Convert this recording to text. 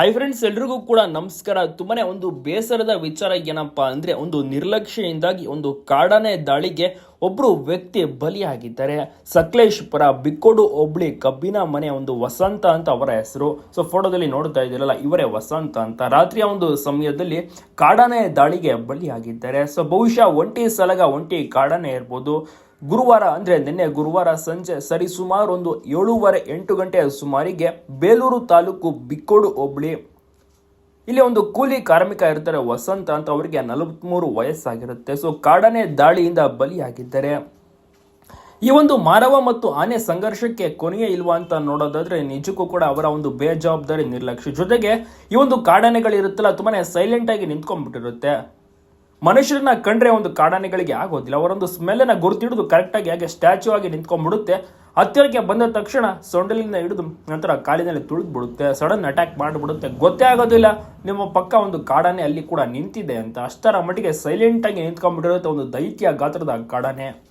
Hi friends ಎಲ್ರಿಗೂ ಕೂಡ ನಮಸ್ಕಾರ. ತುಂಬನೇ ಒಂದು ಬೇಸರದ ವಿಚಾರ ಏನಪ್ಪಾ ಅಂದ್ರೆ ಒಂದು ನಿರ್ಲಕ್ಷ್ಯದಿಂದಾಗಿ ಒಂದು ಕಾಡಾನೆ ದಾಳಿಗೆ ಒಬ್ಬರು ವ್ಯಕ್ತಿ ಬಲಿಯಾಗಿದ್ದಾರೆ. ಸಕಲೇಶ್ಪುರ ಬಿಕ್ಕೋಡು ಒಬ್ಳಿ ಕಬ್ಬಿನ ಮನೆ ಒಂದು ವಸಂತ ಅಂತ ಅವರ ಹೆಸರು. ಸೊ ಫೋಟೋದಲ್ಲಿ ನೋಡ್ತಾ ಇದ್ದೀರಲ್ಲ, ಇವರೇ ವಸಂತ ಅಂತ. ರಾತ್ರಿಯ ಒಂದು ಸಮಯದಲ್ಲಿ ಕಾಡಾನೆ ದಾಳಿಗೆ ಬಲಿಯಾಗಿದ್ದಾರೆ. ಸೊ ಬಹುಶಃ ಒಂಟಿ ಸಲಗ ಒಂಟಿ ಕಾಡಾನೆ ಇರ್ಬೋದು. ಗುರುವಾರ, ಅಂದ್ರೆ ನಿನ್ನೆ ಗುರುವಾರ ಸಂಜೆ ಸರಿ ಸುಮಾರು ಒಂದು ಏಳೂವರೆ ಎಂಟು ಗಂಟೆಯ ಸುಮಾರಿಗೆ ಬೇಲೂರು ತಾಲೂಕು ಬಿಕ್ಕೋಡು ಹೋಬಳಿ ಇಲ್ಲಿ ಒಂದು ಕೂಲಿ ಕಾರ್ಮಿಕ ಇರ್ತಾರೆ, ವಸಂತ ಅಂತ ಅವರಿಗೆ ನಲವತ್ಮೂರು ವಯಸ್ಸಾಗಿರುತ್ತೆ. ಸೊ ಕಾಡನೆ ದಾಳಿಯಿಂದ ಬಲಿಯಾಗಿದ್ದಾರೆ. ಈ ಒಂದು ಮಾನವ ಮತ್ತು ಆನೆ ಸಂಘರ್ಷಕ್ಕೆ ಕೊನೆಯೇ ಇಲ್ವಾ ಅಂತ ನೋಡೋದಾದ್ರೆ, ನಿಜಕ್ಕೂ ಕೂಡ ಅವರ ಒಂದು ಬೇಜವಾಬ್ದಾರಿ ನಿರ್ಲಕ್ಷ್ಯ ಜೊತೆಗೆ ಈ ಒಂದು ಕಾಡಾನೆಗಳಿರುತ್ತಲ್ಲ, ತುಂಬಾನೇ ಸೈಲೆಂಟ್ ಆಗಿ ನಿಂತ್ಕೊಂಡ್ಬಿಟ್ಟಿರುತ್ತೆ. ಮನುಷ್ಯರನ್ನ ಕಂಡ್ರೆ ಒಂದು ಕಾಡಾನೆಗಳಿಗೆ ಆಗೋದಿಲ್ಲ. ಅವರೊಂದು ಸ್ಮೆಲ್ಲನ್ನ ಗುರುತಿಡಿದು ಕರೆಕ್ಟಾಗಿ ಹಾಗೆ ಸ್ಟ್ಯಾಚು ಆಗಿ ನಿಂತ್ಕೊಂಡ್ಬಿಡುತ್ತೆ. ಹತ್ತಿರಕ್ಕೆ ಬಂದ ತಕ್ಷಣ ಸೊಂಡಲಿಂದ ಹಿಡಿದು ನಂತರ ಕಾಲಿನಲ್ಲಿ ತುಳಿದ್ಬಿಡುತ್ತೆ. Sudden attack ಮಾಡಿಬಿಡುತ್ತೆ. ಗೊತ್ತೇ ಆಗೋದಿಲ್ಲ. ನಿಮ್ಮ ಪಕ್ಕ ಒಂದು ಕಾಡಾನೆ ಅಲ್ಲಿ ಕೂಡ ನಿಂತಿದೆ ಅಂತ. ಅಷ್ಟರ ಮಟ್ಟಿಗೆ ಸೈಲೆಂಟ್ ಆಗಿ ನಿಂತ್ಕೊಂಡ್ಬಿಟ್ಟಿರುತ್ತೆ ಒಂದು ದೈತ್ಯ ಗಾತ್ರದ ಕಾಡಾನೆ.